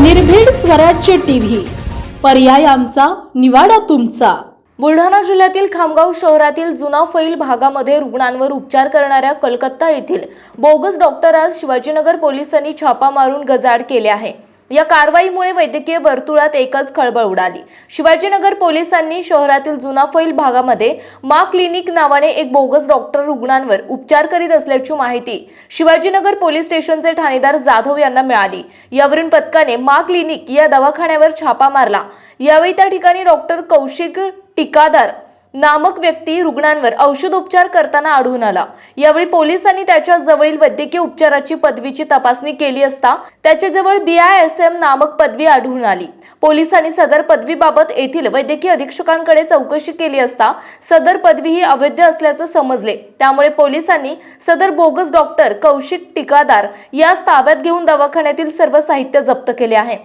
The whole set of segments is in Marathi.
निर्भीड स्वराज्य टीव्ही. पर्याय आमचा निवाडा तुमचा. बुलढाणा जिल्ह्यातील खामगाव शहरातील जुना फैल भागामध्ये रुग्णांवर उपचार करणाऱ्या कलकत्ता येथील बोगस डॉक्टर आज शिवाजीनगर पोलिसांनी छापा मारून गजाड केले आहे. या कारवाईमुळे वैद्यकीय वर्तुळात एकच खळबळ उडाली. शिवाजीनगर पोलिसांनी शहरातील जुना फैल भागामध्ये मा क्लिनिक नावाने एक बोगस डॉक्टर रुग्णांवर उपचार करीत असल्याची माहिती शिवाजीनगर पोलीस स्टेशनचे ठाणेदार जाधव यांना मिळाली. यावरून पथकाने मा क्लिनिक या दवाखान्यावर छापा मारला. यावेळी त्या ठिकाणी डॉक्टर कौशिक टिकादार नामक व्यक्ती रुग्णांवर औषधोपचार करताना आढळून आला. यावेळी पोलिसांनी त्याच्या जवळील वैद्यकीय उपचाराची पदवीची तपासणी केली असता त्याच्याजवळ बी आय एस एम नामक पदवी आढळून आली. पोलिसांनी सदर पदवीबाबत येथील वैद्यकीय अधीक्षकांकडे चौकशी केली असता सदर पदवी ही अवैध असल्याचं समजले. त्यामुळे पोलिसांनी सदर बोगस डॉक्टर कौशिक टिकादार यास ताब्यात घेऊन दवाखान्यातील सर्व साहित्य जप्त केले आहे.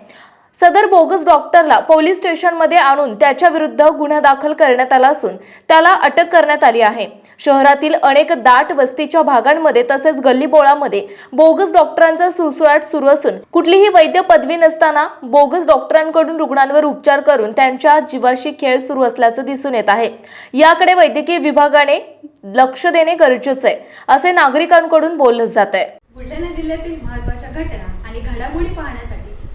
सदर बोगस डॉक्टरला पोलीस स्टेशनमध्ये आणून त्याच्या विरुद्ध गुन्हा दाखल करण्यात आला असून त्याला अटक करण्यात आली आहे. शहरातील अनेक दाट वस्तीच्या भागांमध्ये तसेच गल्लीबोळामध्ये बोगस डॉक्टरांचा सुळसुळाट सुरू असून कुठलीही वैद्य पदवी नसताना बोगस डॉक्टरांकडून रुग्णांवर उपचार करून त्यांच्या जीवाशी खेळ सुरू असल्याचं दिसून येत आहे. याकडे वैद्यकीय विभागाने लक्ष देणे गरजेचं आहे असे नागरिकांकडून बोललं जात आहे बुलढाणा जिल्ह्यातील महत्त्वाच्या घटना आणि घडामोडी पाहण्यासाठी